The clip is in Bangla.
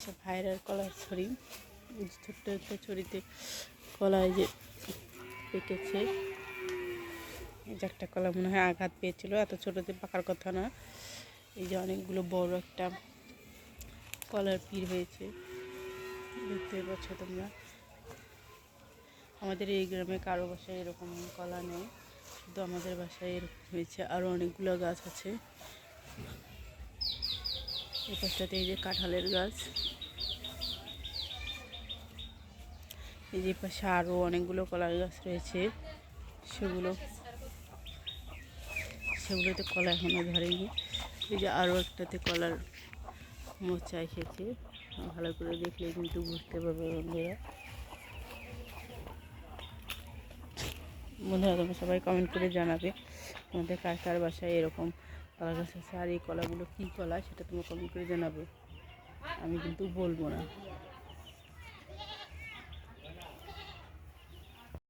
আচ্ছা ভাইরাল কলার ছড়ি। ছোট্ট একটা ছড়িতে কলা এই যে পেকেছে। যে একটা কলা মনে হয় আঘাত পেয়েছিল, এত ছোটোতে পাকার কথা না। এই যে অনেকগুলো বড় একটা কলার পির হয়েছে। দেখতে পাচ্ছ তোমরা? আমাদের এই গ্রামে কারও বাসায় এরকম কলা নেই। শুধু আমাদের বাসায় এরকম হয়েছে। আরও অনেকগুলো গাছ আছে। এই পাশটাতে এই যে কাঁঠালের গাছ। এই যে পাশে আরও অনেকগুলো কলার গাছ রয়েছে। সেগুলো সেগুলোতে কলা এখনও ধরেনি। এই যে আরও একটাতে কলার মোচা এসেছে ভালো করে দেখলে কিন্তু বুঝতে পারবে বন্ধুরা। বন্ধুরা, তোমরা সবাই কমেন্ট করে জানাবে তোমাদের কার কার বাসায় এরকম কলা গাছ আছে আর এই কলাগুলো কী কলা? সেটা তোমাকে কমেন্ট করে জানাবে। আমি কিন্তু বলব না।